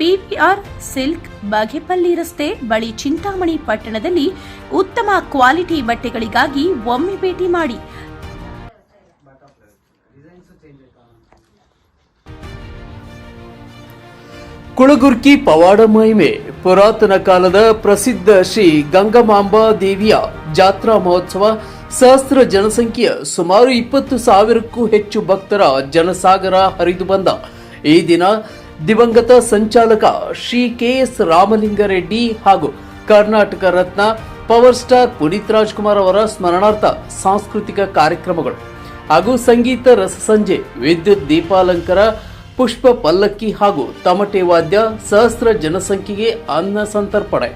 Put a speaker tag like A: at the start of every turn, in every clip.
A: PVR silk Bagepalli ರಸ್ತೆ ಬಳಿ ಚಿಂತಾಮಣಿ ಪಟ್ಟಣದಲ್ಲಿ ಉತ್ತಮ ಕ್ವಾಲಿಟಿ ಬಟ್ಟೆಗಳಿಗಾಗಿ ಒಮ್ಮೆ ಭೇಟಿ ಮಾಡಿ.
B: ಕುಳಗುರ್ಕಿ ಪವಾಡ ಮಹಿಮೆ, ಪುರಾತನ ಕಾಲದ ಪ್ರಸಿದ್ಧ ಶ್ರೀ ಗಂಗಮಾಂಬಾ ದೇವಿಯ ಜಾತ್ರಾ ಮಹೋತ್ಸವ, ಸಹಸ್ರ ಜನಸಂಖ್ಯೆಯ ಸುಮಾರು ಇಪ್ಪತ್ತು ಸಾವಿರಕ್ಕೂ ಹೆಚ್ಚು ಭಕ್ತರ ಜನಸಾಗರ ಹರಿದು ಬಂದ ಈ ದಿನ ದಿವಂಗತ ಸಂಚಾಲಕ ಶ್ರೀ ಕೆ ಎಸ್ ರಾಮಲಿಂಗರೆಡ್ಡಿ ಹಾಗೂ ಕರ್ನಾಟಕ ರತ್ನ ಪವರ್ ಸ್ಟಾರ್ ಪುನೀತ್ ರಾಜ್ಕುಮಾರ್ ಅವರ ಸ್ಮರಣಾರ್ಥ ಸಾಂಸ್ಕೃತಿಕ ಕಾರ್ಯಕ್ರಮಗಳು ಹಾಗೂ ಸಂಗೀತ ರಸಸಂಜೆ ವಿದ್ಯುತ್ ದೀಪಾಲಂಕಾರ, ಪುಷ್ಪ ಪಲ್ಲಕ್ಕಿ ಹಾಗೂ ತಮಟೆ ವಾದ್ಯ ಸಹಸ್ರ ಜನಸಂಖ್ಯೆಗೆ ಅನ್ನ ಸಂತರ್ಪಣೆ.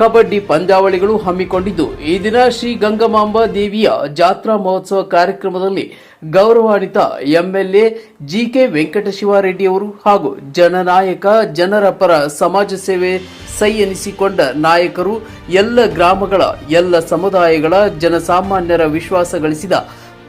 B: ಕಬಡ್ಡಿ ಪಂದ್ಯಾವಳಿಗಳು ಹಮ್ಮಿಕೊಂಡಿದ್ದು. ಈ ದಿನ ಶ್ರೀ ಗಂಗಮಾಂಬ ದೇವಿಯ ಜಾತ್ರಾ ಮಹೋತ್ಸವ ಕಾರ್ಯಕ್ರಮದಲ್ಲಿ ಗೌರವಾನ್ವಿತ ಎಂಎಲ್ಎ ಜಿಕೆ ವೆಂಕಟಶಿವಾರೆಡ್ಡಿ ಅವರು ಹಾಗೂ ಜನನಾಯಕ, ಜನರ ಪರ ಸಮಾಜ ಸೇವೆ ಸೈ ಎನಿಸಿಕೊಂಡ ನಾಯಕರು, ಎಲ್ಲ ಗ್ರಾಮಗಳ, ಎಲ್ಲ ಸಮುದಾಯಗಳ ಜನಸಾಮಾನ್ಯರ ವಿಶ್ವಾಸ ಗಳಿಸಿದ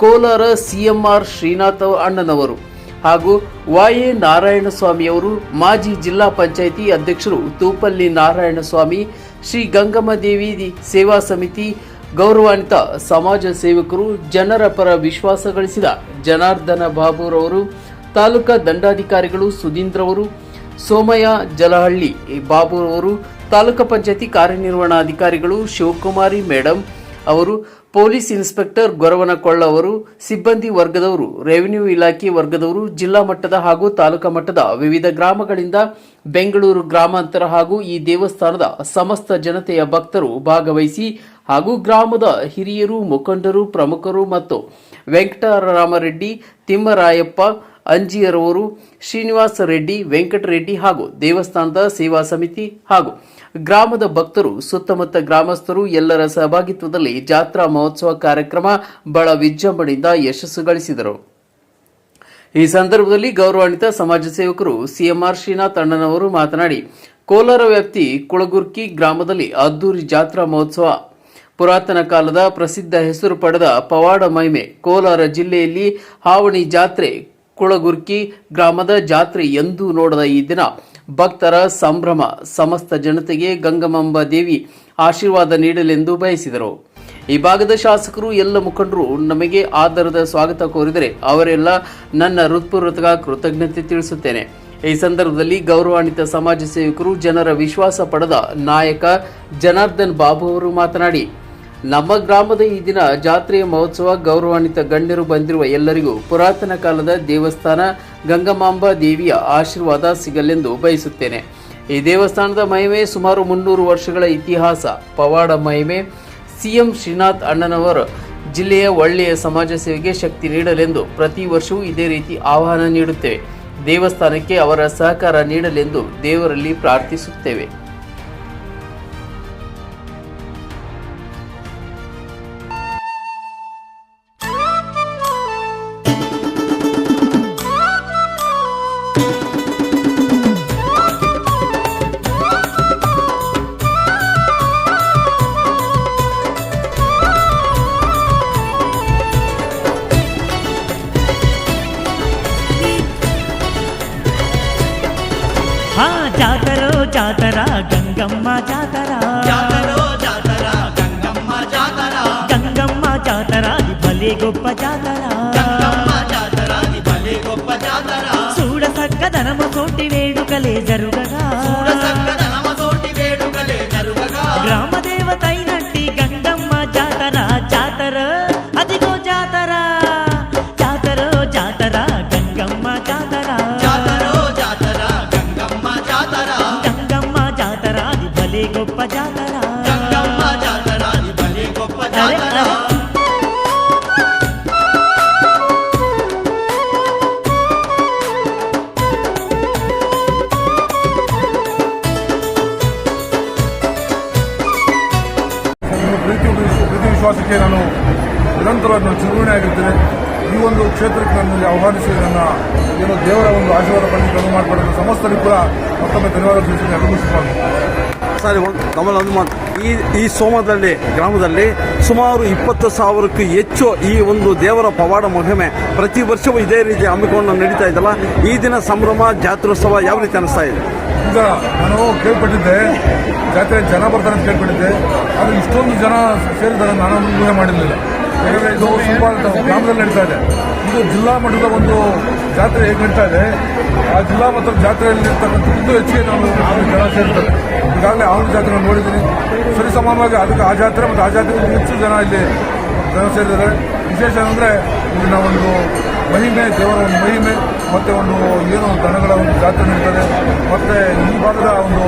B: ಕೋಲಾರ ಸಿಎಂಆರ್ ಶ್ರೀನಾಥ ಅಣ್ಣನವರು ಹಾಗೂ ವಾಯೆ ನಾರಾಯಣಸ್ವಾಮಿಯವರು ಮಾಜಿ ಜಿಲ್ಲಾ ಪಂಚಾಯಿತಿ ಅಧ್ಯಕ್ಷರು ತೂಪಲ್ಲಿ ನಾರಾಯಣಸ್ವಾಮಿ ಶ್ರೀ ಗಂಗಮ್ಮ ದೇವಿ ಸೇವಾ ಸಮಿತಿ ಗೌರವಾನ್ವಿತ ಸಮಾಜ ಸೇವಕರು ಜನರ ಪರ ವಿಶ್ವಾಸ ಗಳಿಸಿದ ಜನಾರ್ದನ ಬಾಬುರವರು ತಾಲೂಕಾ ದಂಡಾಧಿಕಾರಿಗಳು ಸುಧೀಂದ್ರವರು ಸೋಮಯ್ಯ ಜಲಹಳ್ಳಿ ಬಾಬುರವರು ತಾಲೂಕಾ ಪಂಚಾಯತಿ ಕಾರ್ಯನಿರ್ವಹಣಾಧಿಕಾರಿಗಳು ಶಿವಕುಮಾರಿ ಮೇಡಂ ಅವರು ಪೊಲೀಸ್ ಇನ್ಸ್ಪೆಕ್ಟರ್ ಗೊರವನಕೊಳ್ಳ ಅವರು ಸಿಬ್ಬಂದಿ ವರ್ಗದವರು, ರೆವಿನ್ಯೂ ಇಲಾಖೆ ವರ್ಗದವರು, ಜಿಲ್ಲಾ ಮಟ್ಟದ ಹಾಗೂ ತಾಲೂಕಾ ಮಟ್ಟದ ವಿವಿಧ ಗ್ರಾಮಗಳಿಂದ ಬೆಂಗಳೂರು ಗ್ರಾಮಾಂತರ ಹಾಗೂ ಈ ದೇವಸ್ಥಾನದ ಸಮಸ್ತ ಜನತೆಯ ಭಕ್ತರು ಭಾಗವಹಿಸಿ ಹಾಗೂ ಗ್ರಾಮದ ಹಿರಿಯರು, ಮುಖಂಡರು, ಪ್ರಮುಖರು ಮತ್ತು ವೆಂಕಟರಾಮರೆಡ್ಡಿ, ತಿಮ್ಮರಾಯಪ್ಪ, ಅಂಜಿಯರವರು, ಶ್ರೀನಿವಾಸ ರೆಡ್ಡಿ, ವೆಂಕಟರೆಡ್ಡಿ ಹಾಗೂ ದೇವಸ್ಥಾನದ ಸೇವಾ ಸಮಿತಿ ಹಾಗೂ ಗ್ರಾಮದ ಭಕ್ತರು, ಸುತ್ತಮುತ್ತ ಗ್ರಾಮಸ್ಥರು ಎಲ್ಲರ ಸಹಭಾಗಿತ್ವದಲ್ಲಿ ಜಾತ್ರಾ ಮಹೋತ್ಸವ ಕಾರ್ಯಕ್ರಮ ಬಹಳ ವಿಜೃಂಭಣೆಯಿಂದ ಯಶಸ್ಸು ಗಳಿಸಿದರು ಈ ಸಂದರ್ಭದಲ್ಲಿ ಗೌರವಾನ್ವಿತ ಸಮಾಜ ಸೇವಕರು ಸಿಎಂಆರ್ ಶ್ರೀನಾಥ್ ಅಣ್ಣನವರು ಮಾತನಾಡಿ, ಕೋಲಾರ ವ್ಯಾಪ್ತಿ ಕುಳಗುರ್ಕಿ ಗ್ರಾಮದಲ್ಲಿ ಅದ್ದೂರಿ ಜಾತ್ರಾ ಮಹೋತ್ಸವ, ಪುರಾತನ ಕಾಲದ ಪ್ರಸಿದ್ಧ ಹೆಸರು ಪಡೆದ ಪವಾಡ ಮಹಿಮೆ ಕೋಲಾರ ಜಿಲ್ಲೆಯಲ್ಲಿ ಹಾವಣಿ ಜಾತ್ರೆ, ಕುಳಗುರ್ಕಿ ಗ್ರಾಮದ ಜಾತ್ರೆ ಎಂದೂ ನೋಡದ ಈ ದಿನ ಭಕ್ತರ ಸಂಭ್ರಮ, ಸಮಸ್ತ ಜನತೆಗೆ ಗಂಗಮಾಂಬ ದೇವಿ ಆಶೀರ್ವಾದ ನೀಡಲೆಂದು ಬಯಸಿದರು. ಈ ಭಾಗದ ಶಾಸಕರು ಎಲ್ಲ ಮುಖಂಡರು ನಮಗೆ ಆಧಾರದ ಸ್ವಾಗತ ಕೋರಿದರೆ ಅವರೆಲ್ಲ ನನ್ನ ಹೃತ್ಪೂರ್ವಕ ಕೃತಜ್ಞತೆ ತಿಳಿಸುತ್ತೇನೆ. ಈ ಸಂದರ್ಭದಲ್ಲಿ ಗೌರವಾನ್ವಿತ ಸಮಾಜ ಸೇವಕರು ಜನರ ವಿಶ್ವಾಸ ಪಡೆದ ನಾಯಕ ಜನಾರ್ದನ್ ಬಾಬು ಅವರು ಮಾತನಾಡಿ ನಮ್ಮ ಗ್ರಾಮದ ಈ ದಿನ ಜಾತ್ರೆಯ ಮಹೋತ್ಸವ ಗೌರವಾನ್ವಿತ ಗಣ್ಯರು ಬಂದಿರುವ ಎಲ್ಲರಿಗೂ ಪುರಾತನ ಕಾಲದ ದೇವಸ್ಥಾನ ಗಂಗಮಾಂಬ ದೇವಿಯ ಆಶೀರ್ವಾದ ಸಿಗಲೆಂದು ಬಯಸುತ್ತೇನೆ. ಈ ದೇವಸ್ಥಾನದ ಮಹಿಮೆ ಸುಮಾರು ಮುನ್ನೂರು ವರ್ಷಗಳ ಇತಿಹಾಸ, ಪವಾಡ ಮಹಿಮೆ, ಸಿಎಂ ಶ್ರೀನಾಥ್ ಅಣ್ಣನವರ ಜಿಲ್ಲೆಯ ಒಳ್ಳೆಯ ಸಮಾಜ ಸೇವೆಗೆ ಶಕ್ತಿ ನೀಡಲೆಂದು ಪ್ರತಿ ವರ್ಷವೂ ಇದೇ ರೀತಿ ಆಹ್ವಾನ ನೀಡುತ್ತೇವೆ. ದೇವಸ್ಥಾನಕ್ಕೆ ಅವರ ಸಹಕಾರ ನೀಡಲೆಂದು ದೇವರಲ್ಲಿ ಪ್ರಾರ್ಥಿಸುತ್ತೇವೆ.
C: జాతరో జాతర గంగమ్మ జాతర.
D: జాతరో జాతర గంగమ్మ జాతర.
C: గంగమ్మ జాతర భలే గొప్ప జాతర.
D: గంగమ్మ జాతర భలే గొప్ప జాతర.
C: చూడ సక్కదనమ తోటి వేడుకలే జరుగగా
E: ಮತ್ತೊಮ್ಮೆ ಧನ್ಯವಾದ
F: ಸರಿ ಕಮಲ್ ಹನುಮಾನ್ ಈ ಈ ಸೋಮದಲ್ಲಿ ಗ್ರಾಮದಲ್ಲಿ ಸುಮಾರು ಇಪ್ಪತ್ತು ಸಾವಿರಕ್ಕೂ ಹೆಚ್ಚು ಈ ಒಂದು ದೇವರ ಪವಾಡ ಮಹಿಮೆ ಪ್ರತಿ ವರ್ಷವೂ ಇದೇ ರೀತಿ ಹಮ್ಮಿಕೊಂಡು ನಡೀತಾ ಇದ್ದಲ್ಲ ಈ ದಿನ ಸಂಭ್ರಮ ಜಾತ್ರೋತ್ಸವ ಯಾವ ರೀತಿ ಅನಿಸ್ತಾ ಇದೆ?
E: ಈಗ ನಾನು ಕೇಳ್ಪಟ್ಟಿದ್ದೆ ಜಾತ್ರೆ ಜನ ಬರ್ತಾರೆ ಅಂತ ಕೇಳ್ಪಟ್ಟಿದ್ದೆ ಆದರೆ ಇಷ್ಟೊಂದು ಜನ ಸೇರಿದ್ದಾರೆ ನಾನು ಊಹೆ ಮಾಡಿರಲಿಲ್ಲ. ಯಾಕಂದರೆ ಇದು ಸ್ವಲ್ಪ ಗ್ರಾಮದಲ್ಲಿ ನಡೀತಾ ಇದೆ. ಇದು ಜಿಲ್ಲಾ ಮಟ್ಟದ ಒಂದು ಜಾತ್ರೆ ಹೇಗೆ ನಡೀತಾ ಇದೆ ಆ ಜಿಲ್ಲಾ ಮಟ್ಟದ ಜಾತ್ರೆಯಲ್ಲಿ ಇನ್ನೂ ಹೆಚ್ಚಿಗೆ ನಾವು ಜನ ಸೇರ್ತಾರೆ. ಈಗಾಗಲೇ ಅವನ ಜಾತ್ರೆ ನೋಡಿದ್ದೀನಿ. ಸರಿ, ಸಮಾನವಾಗಿ ಅದಕ್ಕೆ ಆ ಜಾತ್ರೆ ಮತ್ತು ಆ ಜಾತ್ರೆ ಹೆಚ್ಚು ಜನ ಇಲ್ಲಿ ಜನ ಸೇರಿದ್ದಾರೆ. ವಿಶೇಷ ಅಂದರೆ ಇಲ್ಲಿನ ಒಂದು ಮಹಿಮೆ, ದೇವರ ಒಂದು ಮಹಿಮೆ ಮತ್ತು ಒಂದು ಏನೋ ದನಗಳ ಒಂದು ಜಾತ್ರೆ ನಡೀತದೆ. ಮತ್ತು ಈ ಭಾಗದ ಒಂದು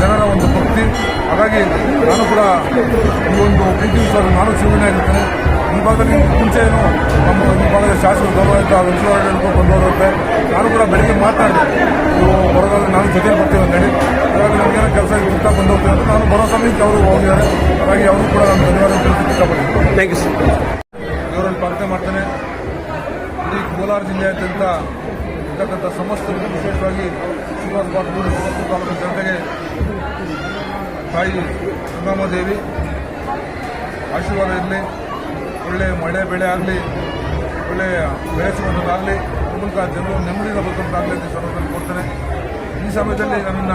E: ಜನರ ಒಂದು ಭಕ್ತಿ. ಹಾಗಾಗಿ ನಾನು ಕೂಡ ಈ ಒಂದು ಪ್ರೀತಿ ಸರ್ ನಾನು ಶಿವನೇ ಆಗಿರ್ತೇನೆ. ಈ ಭಾಗದಲ್ಲಿ ಮುಂಚೆ ಏನು ನಮ್ಮ ಈ ಭಾಗದ ಶಾಸಕರು ಗೌರವಿತ ವೆಂಕಟೇಶ್ವರ ಬಂದವರುತ್ತೆ ನಾನು ಕೂಡ ಬೆಳಿಗ್ಗೆ ಮಾತನಾಡಿದೆ ನೀವು ಬರೋದಾದ್ರೆ ನಾನು ಜೊತೆ ಬರ್ತೀವಿ ಅಂತೇಳಿ ಹಾಗಾಗಿ ನಮಗೇನೋ ಕೆಲಸ ಇರ್ತಾ ಬಂದು ಅಂತ ನಾನು ಬರೋ ಸಮಯಕ್ಕೆ ಅವರು ಹೋಗಿದ್ದಾರೆ ಹಾಗಾಗಿ ಅವರು ಕೂಡ ನಾನು ಧನ್ಯವಾದ ತಿಳಿಸಿ ಇಷ್ಟಪಡ್ತೀನಿ.
F: ಥ್ಯಾಂಕ್ ಯು ಸರ್
E: ದೇವರಲ್ಲಿ ಪ್ರಾರ್ಥನೆ ಮಾಡ್ತೇನೆ. ಇಡೀ ಕೋಲಾರ ಜಿಲ್ಲೆಯಾದ್ಯಂತ ಇರ್ತಕ್ಕಂಥ ಸಮಸ್ಯೆಗಳು ವಿಶೇಷವಾಗಿ ಶ್ರೀನಿವಾಸ ಬಾಗಲೂರು ಸಮಸ್ತ ತಾಲೂಕು ಜನತೆಗೆ ತಾಯಿ ಗಂಗಾಮದೇವಿ ಆಶೀರ್ವಾದ ಇರಲಿ. ಒಳ್ಳೆ ಮಳೆ ಬೆಳೆ ಆಗಲಿ ಒಳ್ಳೆಯ ಬೆಳೆ ಸಿಗೋದಾಗಲಿ ಮೂಲಕ ಜನರು ನೆಮ್ಮದಿ ಬದುಕೋದಾಗಲಿ ಅಂತ ಸಂದರ್ಭದಲ್ಲಿ ಕೊಡ್ತಾರೆ ಈ ಸಮಯದಲ್ಲಿ ನನ್ನ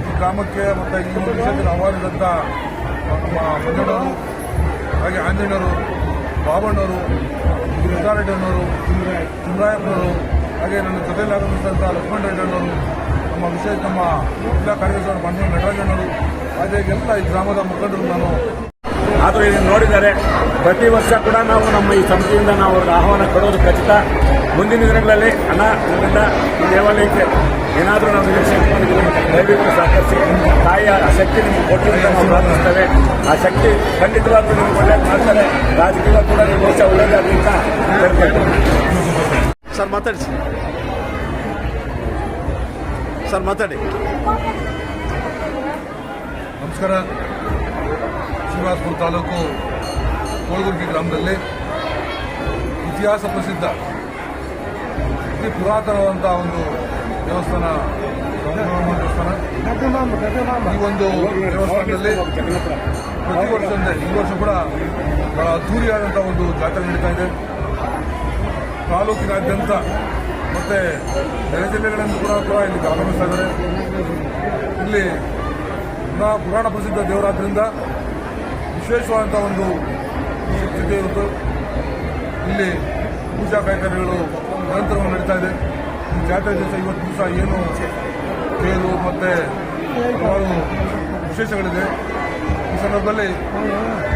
E: ಈ ಗ್ರಾಮಕ್ಕೆ ಮತ್ತು ಈ ಒಂದು ವಿಷಯದಲ್ಲಿ ಆಹ್ವಾನಿಸಿದಂಥ ನಮ್ಮ ಮಂಜಣ್ಣವರು ಹಾಗೆ ಆಂಜನೇಯರು, ಬಾಬಣ್ಣವರು ರೆಡ್ಡಿಯಣ್ಣವರು ಚಂದ್ರಾಯಪ್ಪನವರು ಹಾಗೆ ನನ್ನ ಜೊತೆಯಲ್ಲಿ ಆಗಮಿಸಿದಂಥ ಲಕ್ಷ್ಮಣ ರೆಡ್ಡಿಯವರು, ನಮ್ಮ ವಿಶೇಷ ನಮ್ಮ ಜಿಲ್ಲಾ ಕಾರ್ಯದರ್ಶಿ ಬಂಡೂರು ನಟರಾಜಣ್ಣವರು ಹಾಗೆ ಎಲ್ಲ ಈ ಗ್ರಾಮದ ಮುಖಂಡರು ನಾನು
G: ಆದರೂ ಇದನ್ನು ನೋಡಿದರೆ ಪ್ರತಿ ವರ್ಷ ಕೂಡ ನಾವು ನಮ್ಮ ಈ ಸಮಿತಿಯಿಂದ ನಾವು ಅವ್ರಿಗೆ ಆಹ್ವಾನ ಕೊಡೋದು ಖಚಿತ. ಮುಂದಿನ ದಿನಗಳಲ್ಲಿ ಹಣ ಇದರಿಂದ ಈ ದೇವಾಲಯಕ್ಕೆ ಏನಾದರೂ ನಾವು ದಯವಿಟ್ಟು ಸಹಕರಿಸಿ. ತಾಯಿಯ ಆ ಶಕ್ತಿ ನಿಮಗೆ ಕೊಟ್ಟು ಅಂತ ನಾವು ಪ್ರಾರ್ಥಿಸ್ತೇವೆ. ಆ ಶಕ್ತಿ ಖಂಡಿತವಾಗ್ಲೂ ನಿಮ್ಗೆ ಒಳ್ಳೇದು ಮಾಡ್ತಾರೆ. ರಾಜಕೀಯ ಕೂಡ ನಿಮ್ಮ ವರ್ಷ ಒಳ್ಳೇದಾಗಲಿ ಅಂತ ಹೇಳ್ತೇವೆ
F: ಸರ್ ಮಾತಾಡಿ. ಸರ್ ಮಾತಾಡಿ.
E: ನಮಸ್ಕಾರ. ಶ್ರೀನಿವಾಸಪುರ ತಾಲೂಕು ಕೋಳಗುರ್ಗಿ ಗ್ರಾಮದಲ್ಲಿ ಇತಿಹಾಸ ಪ್ರಸಿದ್ಧ, ಅತಿ ಪುರಾತನವಾದಂಥ ಒಂದು ದೇವಸ್ಥಾನ ದೇವಸ್ಥಾನ. ಈ ಒಂದು ದೇವಸ್ಥಾನದಲ್ಲಿ ಪ್ರತಿ ವರ್ಷದಂತೆ ಈ ವರ್ಷ ಕೂಡ ಬಹಳ ಅದ್ಧೂರಿಯಾದಂಥ ಒಂದು ಜಾತ್ರೆ ನಡೀತಾ ಇದೆ. ತಾಲೂಕಿನಾದ್ಯಂತ ಮತ್ತೆ ನೆರೆ ಜಿಲ್ಲೆಗಳಿಂದ ಕೂಡ ಕೂಡ ಇಲ್ಲಿ ಆಗಮಿಸ್ತಾ ಇದ್ದಾರೆ. ಇಲ್ಲಿ ಪುರಾ ಪುರಾಣ ಪ್ರಸಿದ್ಧ ದೇವರಾದ್ರಿಂದ ವಿಶೇಷವಾದಂಥ ಒಂದು ಸ್ಥಿತಿ ಇರುತ್ತೆ ಇಲ್ಲಿ ಪೂಜಾ ಕಾರ್ಯಕ್ರಮಗಳು ನಿರಂತರವಾಗಿ ನಡೀತಾ ಇದೆ. ಜಾತ್ರೆ ದಿವಸ ಇವತ್ತು ದಿವಸ ಏನು ತೇರು ಮತ್ತು ಹಲವಾರು ವಿಶೇಷಗಳಿದೆ. ಈ ಸಂದರ್ಭದಲ್ಲಿ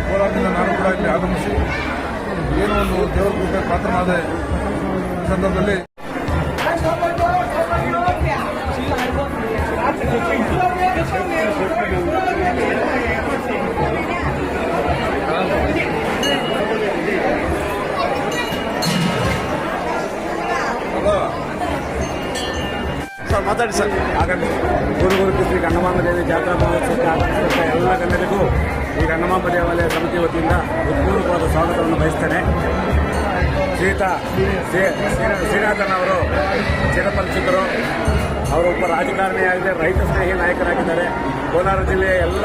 E: ಕೋಲಾರದಿಂದ ನಾನು ಕೂಡ ಇಲ್ಲಿ ಆಗಮಿಸಿ, ಏನೋ ಒಂದು ದೇವರ ಕೃಪೆ ಪಾತ್ರನಾದ ಸಂದರ್ಭದಲ್ಲಿ
F: ಮಾತಾಡಿ ಸರ್.
G: ಹಾಗಾಗಿ ಗುರುಗುರು ಶ್ರೀ ಗಂಗಮಾಂಬ ದೇವಿ ಜಾತ್ರಾ ಮಹೋತ್ಸವಕ್ಕೆ ಎಲ್ಲ ಗಣ್ಯರಿಗೂ ಈ ಗಂಗಮಾಂಬ ದೇವಾಲಯ ಸಮಿತಿ ವತಿಯಿಂದ ಹೃತ್ಪೂರ್ವಕವಾದ ಸ್ವಾಗತವನ್ನು ಬಯಸ್ತೇನೆ. ಸೀತಾ ಶ್ರೀ- ಶ್ರೀರಾಧನವರು ಶ್ರೀನಾಥನ್ ಅವರು, ಚಿರಪರಿಚಿತರು, ಅವರು ಒಬ್ಬ ರಾಜಕಾರಣಿಯಾಗಿದೆ, ರೈತ ಸ್ನೇಹಿ ನಾಯಕರಾಗಿದ್ದಾರೆ. ಕೋಲಾರ ಜಿಲ್ಲೆಯ ಎಲ್ಲ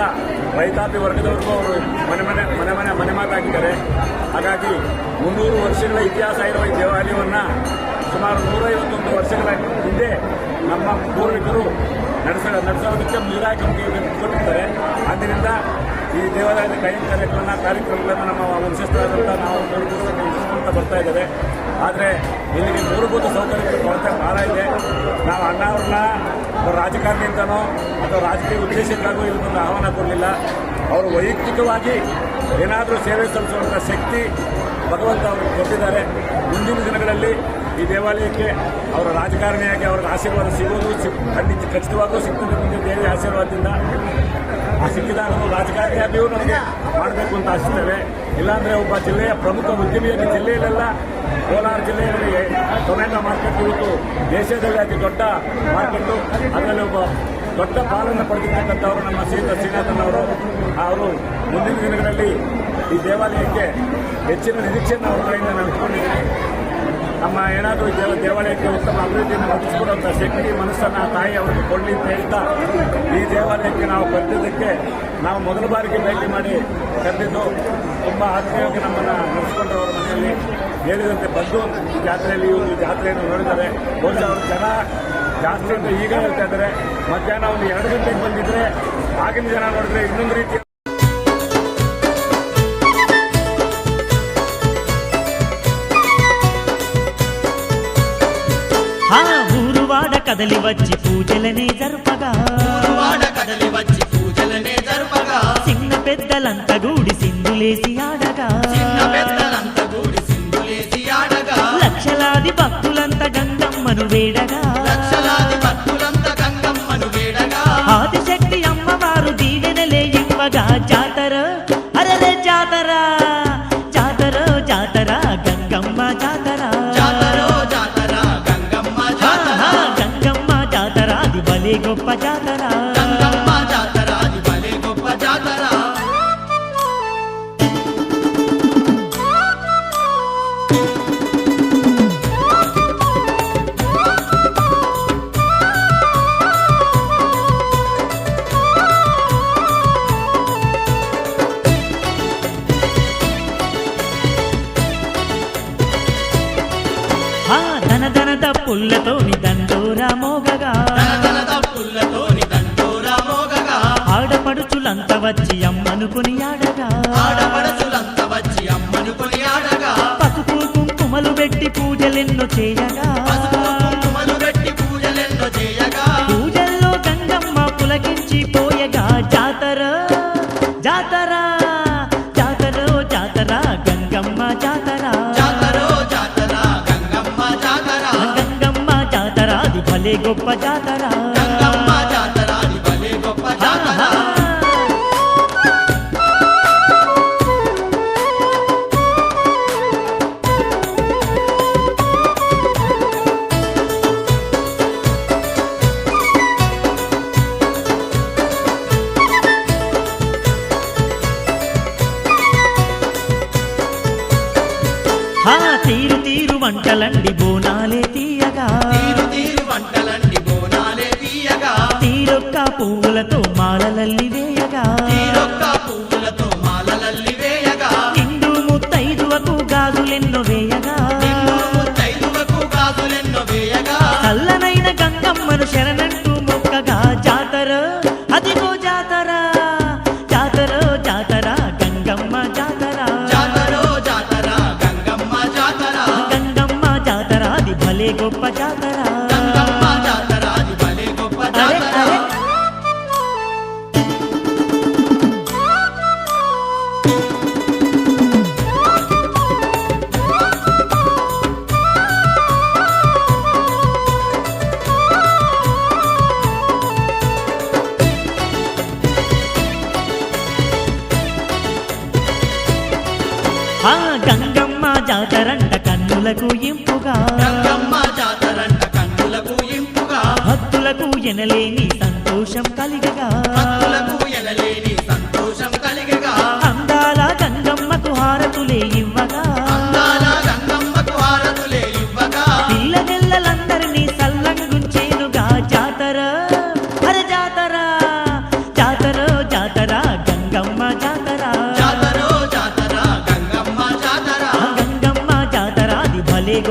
G: ರೈತಾಪಿ ವರ್ಗದವರೆಗೂ ಅವರು ಮನೆ ಮನೆ ಮನೆ ಮನೆ ಮನೆ ಮಾತಾಗಿದ್ದಾರೆ. ಹಾಗಾಗಿ ಮುನ್ನೂರು ವರ್ಷಗಳ ಇತಿಹಾಸ ಇರುವ ಈ ದೇವಾಲಯವನ್ನು ಸುಮಾರು ನೂರೈವತ್ತೊಂದು ವರ್ಷಗಳ ಹಿಂದೆ ನಮ್ಮ ಪೂರ್ವಿಕರು ನಡೆಸ ನಡೆಸೋದಕ್ಕೆ ಮುಗಿರಾಕಿ ಕೊಟ್ಟಿದ್ದಾರೆ ಆದ್ದರಿಂದ ಈ ದೇವಾಲಯದ ಕೈಂಕರ್ಯಗಳನ್ನು ಕಾರ್ಯಕ್ರಮಗಳನ್ನು ನಮ್ಮ ವಂಶಸ್ಥರಾದಂಥ ನಾವು ನಡೆಸ್ಕೊಂತ ಬರ್ತಾ ಇದ್ದೇವೆ. ಆದರೆ ಇಲ್ಲಿಗೆ ಮೂಲಭೂತ ಸೌಕರ್ಯಗಳ ಕೊರತೆ ಭಾಳ ಇದೆ. ನಾವು ಅಣ್ಣ ಅವ್ರನ್ನ ಅವ್ರ ರಾಜಕಾರಣಿ ಅಂತನೋ ಅಥವಾ ರಾಜಕೀಯ ಉದ್ದೇಶಕ್ಕಾಗೂ ಬಂದು ಆಹ್ವಾನ ಕೊಡಲಿಲ್ಲ. ಅವರು ವೈಯಕ್ತಿಕವಾಗಿ ಏನಾದರೂ ಸೇವೆ ಸಲ್ಲಿಸುವಂಥ ಶಕ್ತಿ ಭಗವಂತ ಅವರು ಕೊಟ್ಟಿದ್ದಾರೆ. ಮುಂದಿನ ದಿನಗಳಲ್ಲಿ ಈ ದೇವಾಲಯಕ್ಕೆ ಅವರ ರಾಜಕಾರಣಿಯಾಗಿ ಅವರ ಆಶೀರ್ವಾದ ಸಿಗೋದು ಖಂಡಿತ ಖಚಿತವಾಗೂ ಸಿಗ್ತದೆ ನಿಮಗೆ ದೇವಿ ಆಶೀರ್ವಾದದಿಂದ. ಆ ನಾವು ರಾಜಕಾರಣಿಯಾಗಿಯೂ ನಮಗೆ ಮಾಡಬೇಕು ಅಂತ ಆಶಿಸ್ತೇವೆ. ಇಲ್ಲಾಂದ್ರೆ ಒಬ್ಬ ಜಿಲ್ಲೆಯ ಪ್ರಮುಖ ಉದ್ಯಮಿಯಾಗಿ ಜಿಲ್ಲೆಯಲ್ಲೆಲ್ಲ ಕೋಲಾರ ಜಿಲ್ಲೆಯಲ್ಲಿ ಟೊಮೆಟೊ ಮಾರ್ಕೆಟ್ ಇವತ್ತು ದೇಶದಲ್ಲಿ ಅತಿ ದೊಡ್ಡ ಮಾರ್ಕೆಟು ಅದರಲ್ಲಿ ಒಬ್ಬ ದೊಡ್ಡ ಪಾಲನ್ನು ಪಡೆದಿರ್ತಕ್ಕಂಥವರು ನಮ್ಮ ಸೀತ ಶ್ರೀನಾಥನ್ ಅವರು. ಮುಂದಿನ ದಿನಗಳಲ್ಲಿ ಈ ದೇವಾಲಯಕ್ಕೆ ಹೆಚ್ಚಿನ ನಿರೀಕ್ಷೆಯನ್ನು ಅವರಿಂದ ನಾನು ನಾವು ಇಟ್ಕೊಂಡಿದ್ದೀವಿ. ನಮ್ಮ ಏನಾದರೂ ದೇವ ದೇವಾಲಯಕ್ಕೆ ಉತ್ತಮ ಅಭಿವೃದ್ಧಿಯನ್ನು ಒದಗಿಸ್ಕೊಡುವಂಥ ಶಕ್ತಿ ಮನಸ್ಸನ್ನು ತಾಯಿ ಅವರಿಗೆ ಕೊಡಲಿ ಅಂತ ಹೇಳ್ತಾ ಈ ದೇವಾಲಯಕ್ಕೆ ನಾವು ಬಂದಿದ್ದಕ್ಕೆ ನಾವು ಮೊದಲ ಬಾರಿಗೆ ಭೇಟಿ ಮಾಡಿ ಕರೆದಿದ್ದು, ತುಂಬ ಆತ್ಮೀಯವಾಗಿ ನಮ್ಮನ್ನು ನಡೆಸಿಕೊಂಡವರ ಮನೆಯಲ್ಲಿ. ಹೇಳಿದಂತೆ ಬಂದು ಈ ಜಾತ್ರೆಯಲ್ಲಿ ಇವರು ಜಾತ್ರೆಯನ್ನು ನೋಡಿದ್ದಾರೆ. ಬಹುಶಃ ಅವರು ಜನ ಜಾಸ್ತಿ ಅಂತ ಈಗ ಹೇಳ್ತಾ ಇದ್ದಾರೆ. ಮಧ್ಯಾಹ್ನ ಒಂದು ಎರಡು ಗಂಟೆಗೆ ಬಂದಿದ್ರೆ, ಆಗಿನ ಜನ ನೋಡಿದ್ರೆ ಇನ್ನೊಂದು ರೀತಿ
C: కదలి వచ్చి పూజలనే జరుపగా.
D: కదలి వచ్చి పూజలనే జరుపగా.
C: చిన్న పెద్దలంతా గూడి సింధులేసి ఆడగా కుంకుమలు పెట్టి పూజలెన్నో చేయగా.
D: కుంకుమలు పెట్టి పూజలెన్నో చేయగా
C: పూజల్లో గంగమ్మ పులకించి పోయగా. జాతర జాతర జాతర జాతర గంగమ్మ జాతర
D: జాతరో జాతర గంగమ్మ జాతర.
C: గంగమ్మ జాతర అది భలే గొప్ప జాతర.
D: మంటలండి
C: బో ఆ గంగమ్మ జాతరంట కన్నులకు ఇంపుగా.
D: గంగమ్మ జాతరంట కన్నులకు ఇంపుగా.
C: భక్తులకు ఎనలేని సంతోషం కలిగగా.
D: భక్తులకు ఎనలేని సంతోషం కలిగగా.
C: అందాల గంగమ్మకు హారతులే ఇవ్వగా.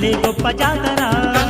C: భలే గొప్ప జాతర
D: జాతర.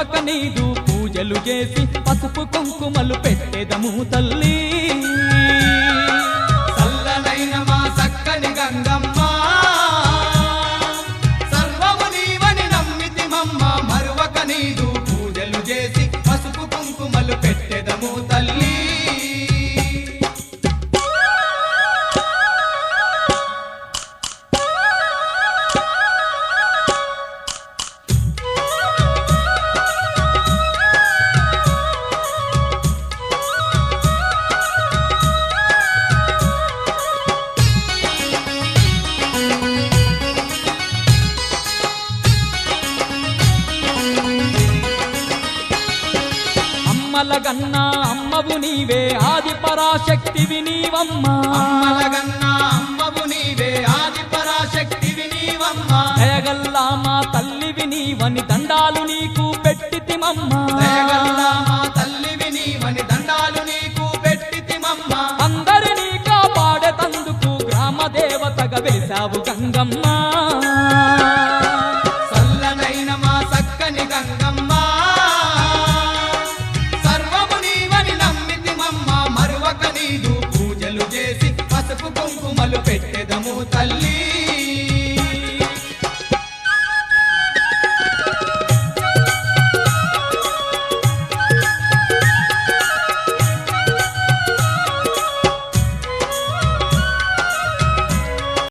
H: మరువక నీదు పూజలు చేసి పసుపు కుంకుమలు పెట్టెదము తల్లి.
D: చల్లనైన మా సక్కని గంగమ్మ
H: అందరినీ కాపాడతందుకు గ్రామ దేవతగా వెలిసావు గంగమ్మ.